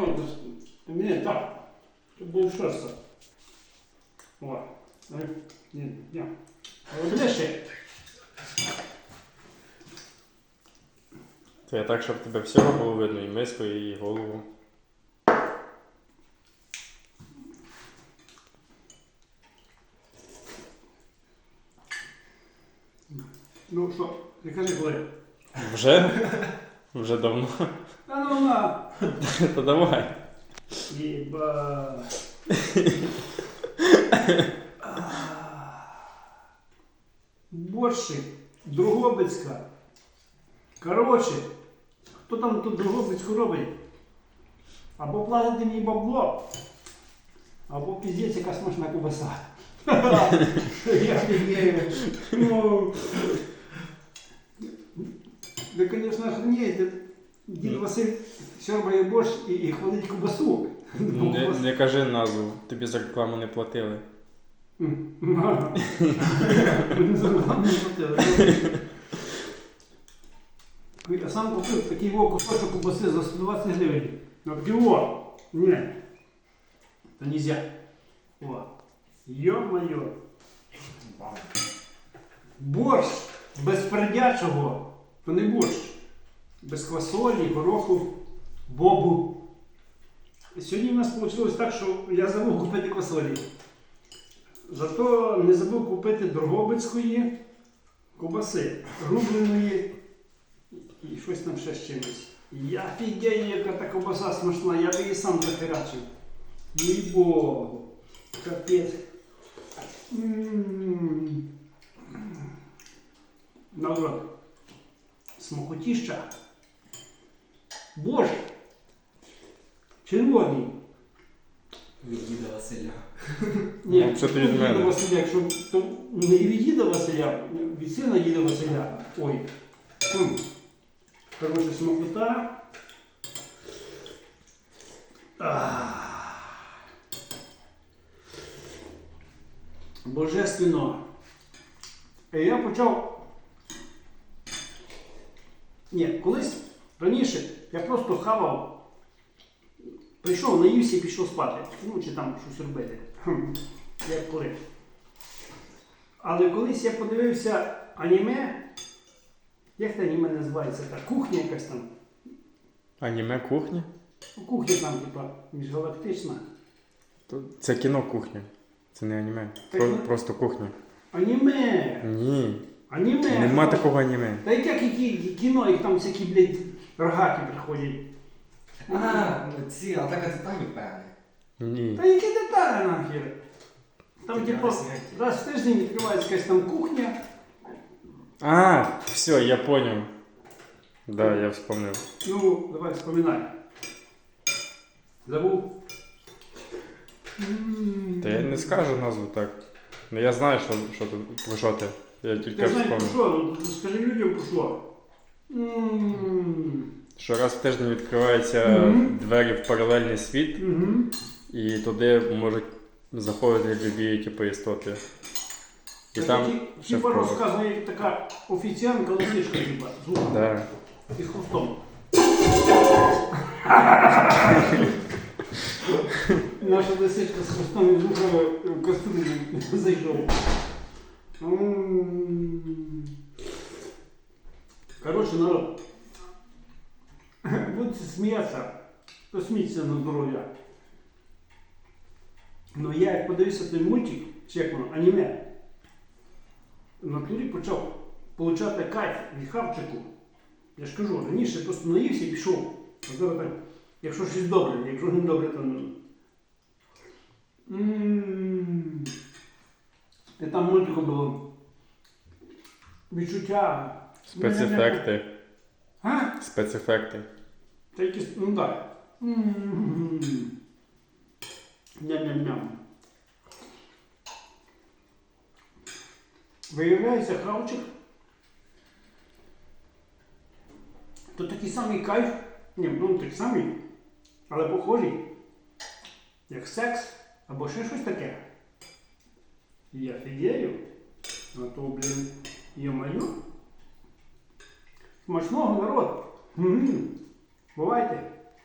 Ну, то ж, ні, так. Тут буде шерста. О. Ой, Ні, ні. Де ще? Це я так, щоб тебе всього було видно, і миску, і голову. Ну що, ти кажи коли. Вже? Вже давно. Та ну на. То давай. Єба. Борщик, Другобицька. Коротше, хто там тут Другобицьку робить? Або платите мені бабло, або піздець яка смачна кубаса. Я фігею. Ну, ви, звісно, охренеєте. Дід Василь сьорбає борщ і, і хвалить кубасу. Ну, Не, не кажи назву, тобі за рекламу не платили. Я сам купив такий во кусочок кубаси за 120 гривень. Ну такий во. Ні. Та нельзя. О. Йо-моє. Борщ без пердячого. То не борщ. Без квасолі, гороху, бобу. Сьогодні в нас вийшло так, що я забув купити квасолі. Зато не забув купити Дрогобицької ковбаси, рубленої і щось там ще з чимось. Я фігею, яка та ковбаса смачна, я би її сам захерачив. їй богу. Капець. Народ. Смокотіща. Боже. Червоний. Від діда Василя. Ні, Ну, це ти від від мене. Василя, якщо то не від діда Василя, від сина діда Василя. Ой. М. Коротше, смакота. Ах. Божественно. І я почав. Ні, колись раніше я просто хавав Прийшов, наївся і пішов спати. Ну, чи там щось робити. Як коли. Але колись я подивився аніме. Як це аніме називається? Та кухня якась там. Аніме кухня? Ну, Кухня там, типа, міжгалактична. То Це кіно кухня. Це не аніме. Так, Про- ну. Просто кухня. Аніме! Ні. Аніме! Нема такого аніме. Та як які кіно, їх там всякі, блядь, рогаки приходять. А, ну ці, а так деталі певні. Ні. Та які деталі нахер? Там, Ти типу, кажеш, які? раз в тиждень відкривається якась там кухня. А, все, я понял. Да, я вспомнив. Ну, давай вспоминай. Забув. М. Та я не скажу назву так. Ну я знаю, що, що ти, про що ти. Я тільки Ти знаєш про вспомнив. що? Ну, Скажи людям про що. Що раз в тиждень відкриваються двері в паралельний світ, і туди можуть заходити любі типу, істоти. І там ще Типа розказує така офіціанка лисичка, типа, з Да. і з хвостом. Наша лисичка з хвостом і з луками в кастрюлю зайшов. М. Коротше, народ. Будете сміятися, то смійтеся на здоров'я. Ну я як подивився той мультик, чи як воно, аніме, в натурі почав получати кайф від хавчику. Я ж кажу, раніше просто наївся і пішов. А зараз так, якщо щось добре, якщо не добре, то. М. І там мультику було відчуття. Спецефекти. А? Спецефекти. Та якісь, ну так. Ням-ням-ням. Виявляється, хавчик. То такий самий кайф. Ні, ну такий самий, але похожий. Як секс або ще щось таке. Я фігею. А то, блін, йо-моє. Смачного народ. Бувайте.